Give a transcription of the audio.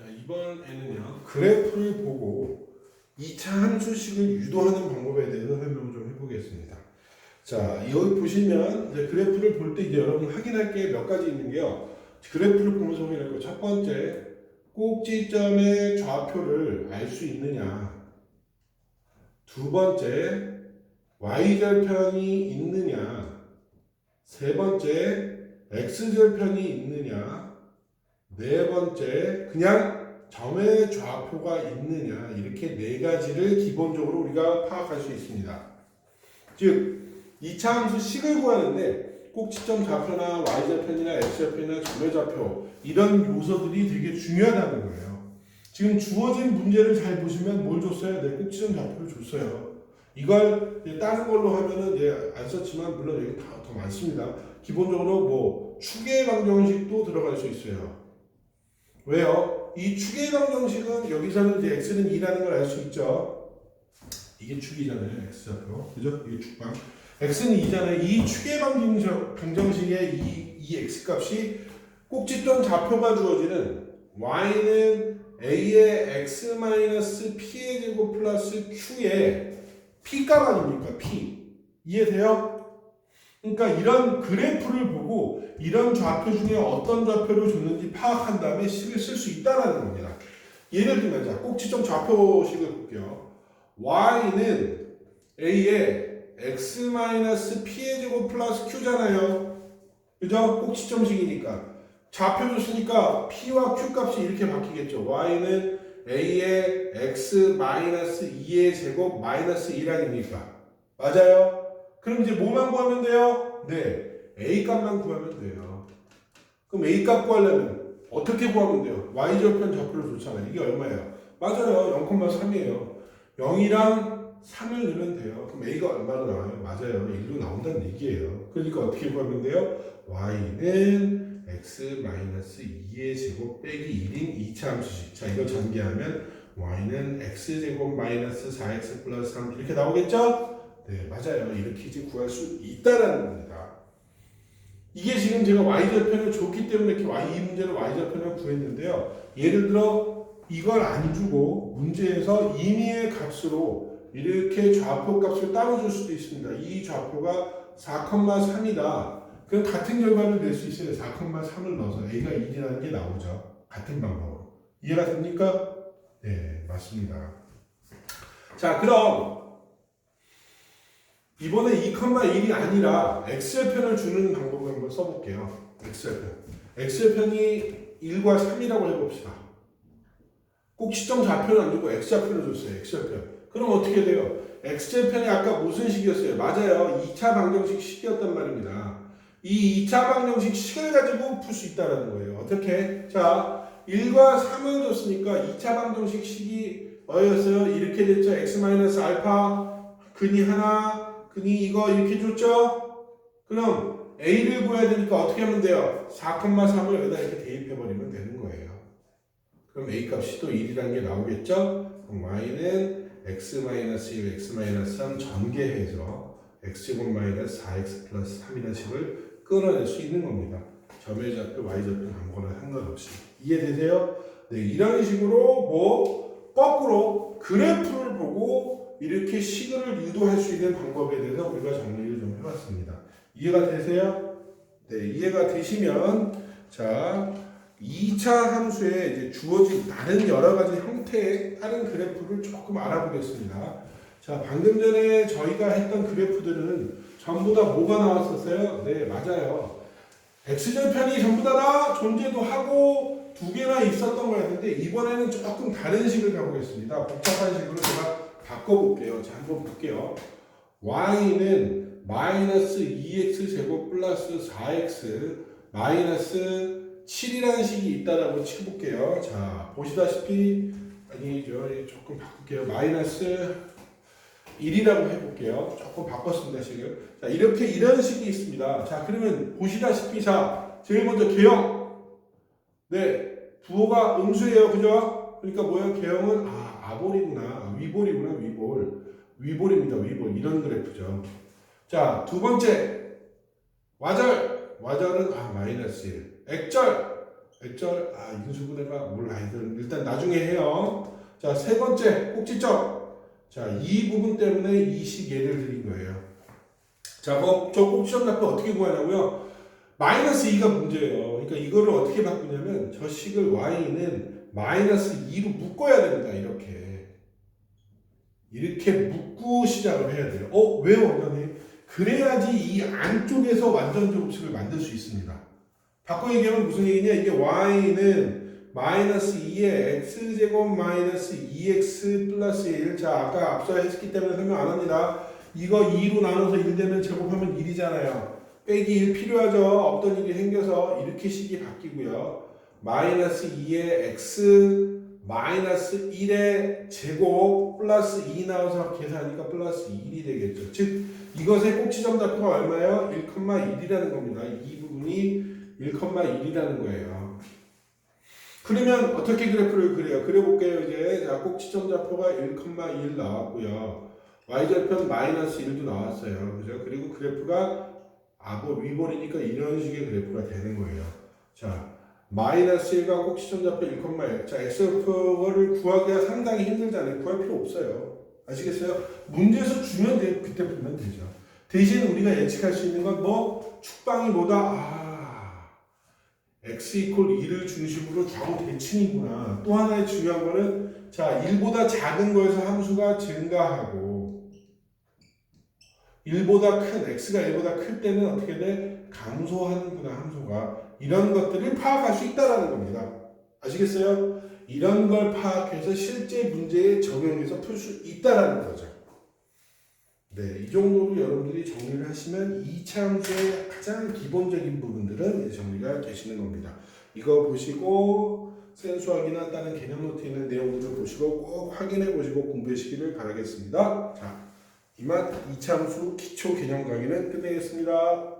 자, 이번에는요. 그래프를 보고 2차 함수식을 유도하는 방법에 대해서 설명을 좀 해보겠습니다. 자, 여기 보시면 이제 그래프를 볼 때 이제 여러분 확인할 게 몇 가지 있는 게요. 그래프를 보면서 확인할 거. 첫 번째, 꼭지점의 좌표를 알 수 있느냐. 두 번째, y절편이 있느냐. 세 번째, x절편이 있느냐. 네 번째, 그냥 점의 좌표가 있느냐. 이렇게 네 가지를 기본적으로 우리가 파악할 수 있습니다. 즉, 2차 함수 식을 구하는데 꼭 지점 좌표나 y좌표나 x좌표나 점의 좌표 이런 요소들이 되게 중요하다는 거예요. 지금 주어진 문제를 잘 보시면 뭘 줬어요? 네, 꼭 지점 좌표를 줬어요. 이걸 다른 걸로 하면은 이제 안 썼지만 물론 여기 다 더 많습니다. 기본적으로 뭐 추계 방정식도 들어갈 수 있어요. 왜요? 이 추계 방정식은 여기서는 이제 x는 2라는 걸 알 수 있죠. 이게 축이잖아요. x좌표. 그죠? 이게 축방. x는 2잖아요. 이 추계 방정식, 방정식의 이, 이 x 값이 꼭지점 좌표가 주어지는 y는 a의 x 마이너스 p의 제곱 플러스 q의 p 값 아닙니까? p. 이해돼요? 그러니까 이런 그래프를 보고 이런 좌표 중에 어떤 좌표를 줬는지 파악한 다음에 식을 쓸 수 있다라는 겁니다. 예를 들면 자 꼭지점 좌표식을 볼게요. y는 a의 x-p의 제곱 플러스 q잖아요. 그죠? 꼭지점식이니까. 좌표 줬으니까 p와 q 값이 이렇게 바뀌겠죠. y는 a의 x-2의 제곱 마이너스 1 아닙니까? 맞아요? 그럼 이제 뭐만 구하면 돼요? 네. a 값만 구하면 돼요. 그럼 a 값 구하려면 어떻게 구하면 돼요? y절편 좌표를 줬잖아요. 이게 얼마예요? 맞아요. 0,3이에요. 0이랑 3을 넣으면 돼요. 그럼 a가 얼마로 나와요? 맞아요. 1로 나온다는 얘기예요. 그러니까 어떻게 구하면 돼요? y는 x-2의 제곱 빼기 1인 2차 함수식. 자, 이거 전개하면 y는 x제곱 마이너스 4x 플러스 3 이렇게 나오겠죠? 네, 맞아요. 이렇게 구할 수 있다라는 겁니다. 이게 지금 제가 y절편을 줬기 때문에 이렇게 y, 이 문제는 y절편을 구했는데요. 예를 들어 이걸 안 주고 문제에서 임의의 값으로 이렇게 좌표 값을 따로 줄 수도 있습니다. 이 좌표가 4,3이다. 그럼 같은 결과를 낼 수 있어요. 4,3을 넣어서 a가 1이라는 게 나오죠. 같은 방법으로. 이해가 됩니까? 네, 맞습니다. 자, 그럼 이번에 2,1이 아니라 x절편을 주는 방법을 한번 써볼게요. x절편. x절편이 1과 3이라고 해봅시다. 꼭 시점 좌표는 안 주고 x좌표를 줬어요. x절편. 그럼 어떻게 돼요? x절편이 아까 무슨 식이었어요? 맞아요. 2차 방정식 식이었단 말입니다. 이 2차 방정식 식을 가지고 풀 수 있다는 거예요. 어떻게? 자, 1과 3을 줬으니까 2차 방정식 식이 뭐였어요? 이렇게 됐죠. x-알파 근이 하나 근이 이거 이렇게 줬죠? 그럼 a를 구해야 되니까 어떻게 하면 돼요? 4,3을 여기다 이렇게 대입해버리면 되는 거예요. 그럼 a 값이 또 1이라는 게 나오겠죠? 그럼 y는 x-1, x-3 전개해서 x제곱 마이너스 4x 플러스 3이라는 식을 끌어낼 수 있는 겁니다. 점의 좌표, y좌표 아무거나 상관없이. 이해되세요? 네, 이런 식으로 뭐 거꾸로 그래프를 보고 이렇게 식을 유도할 수 있는 방법에 대해서 우리가 정리를 좀 해봤습니다. 이해가 되세요? 네, 이해가 되시면 자 2차 함수에 이제 주어진 다른 여러 가지 형태의 다른 그래프를 조금 알아보겠습니다. 자, 방금 전에 저희가 했던 그래프들은 전부 다 뭐가 나왔었어요? 네, 맞아요. x절편이 전부 다, 다 존재도 하고 두 개나 있었던 거였는데 이번에는 조금 다른 식을 가보겠습니다. 복잡한 식으로 제가 바꿔볼게요. 자, 한번 볼게요. y는 마이너스 2x 제곱 플러스 4x 마이너스 7이라는 식이 있다라고 치볼게요. 자, 보시다시피 아니죠. 조금 바꿀게요. 마이너스 1이라고 해볼게요. 조금 바꿨습니다, 식을. 자, 이렇게 이런 식이 있습니다. 자, 그러면 보시다시피 자, 제일 먼저 개형. 네, 부호가 음수예요, 그죠? 그러니까 뭐예요? 개형은 아, 아볼이구나, 위볼이구나, 위볼. 위볼입니다, 위볼. 이런 그래프죠. 자, 두 번째. 와절. 와절은 아, 마이너스 1. 액절. 액절 아 인수분해가 몰라 이건 일단 나중에 해요. 자 세 번째 꼭지점. 자이 부분 때문에 이식 예를 드린 거예요. 자저 꼭지점 값을 어떻게 구하냐고요? 마이너스 2가 문제예요. 그러니까 이거를 어떻게 바꾸냐면 저 식을 y는 마이너스 2로 묶어야 됩니다. 이렇게 이렇게 묶고 시작을 해야 돼요. 어 왜요, 원장님? 그래야지 이 안쪽에서 완전 제곱식을 만들 수 있습니다. 바꿔 얘기하면 무슨 얘기냐? 이게 y는 마이너스 2의 x제곱 마이너스 2x 플러스 1. 자, 아까 앞서 했기 때문에 설명 안 합니다. 이거 2로 나눠서 1 되면 제곱하면 1이잖아요. 빼기 1 필요하죠. 없던 일이 생겨서 이렇게 식이 바뀌고요. 마이너스 2의 x 마이너스 1의 제곱 플러스 2 나와서 계산하니까 플러스 1이 되겠죠. 즉 이것의 꼭지점 좌표가 얼마예요? 1,1이라는 겁니다. 이 부분이 1,1이라는 거예요. 그러면 어떻게 그래프를 그려요? 그려볼게요. 이제 자, 꼭지점 좌표가 1,1 나왔고요. y절편 마이너스 1도 나왔어요. 그죠? 그리고 그래프가 아뭐 위볼이니까 이런 식의 그래프가 되는 거예요. 자, 마이너스 1과 꼭지점 좌표 1,1. 자, x표를 구하기가 상당히 힘들잖아요. 구할 필요 없어요. 아시겠어요? 문제에서 주면 돼. 그때 보면 되죠. 대신 우리가 예측할 수 있는 건 뭐 축방이 뭐다. 아, x 이퀄 2를 중심으로 좌우 대칭이구나. 또 하나의 중요한 거는 자, 1보다 작은 거에서 함수가 증가하고 1보다 큰 x가 1보다 클 때는 어떻게 돼? 감소하는구나 함수가 이런 것들을 파악할 수 있다라는 겁니다. 아시겠어요? 이런 걸 파악해서 실제 문제에 적용해서 풀 수 있다라는 거죠. 네, 이 정도로 여러분들이 정리를 하시면 2차 함수의 가장 기본적인 부분들은 정리가 되시는 겁니다. 이거 보시고 센수학이나 다른 개념 노트에 있는 내용들을 보시고 꼭 확인해 보시고 공부하시기를 바라겠습니다. 자, 이만 2차 함수 기초 개념 강의는 끝내겠습니다.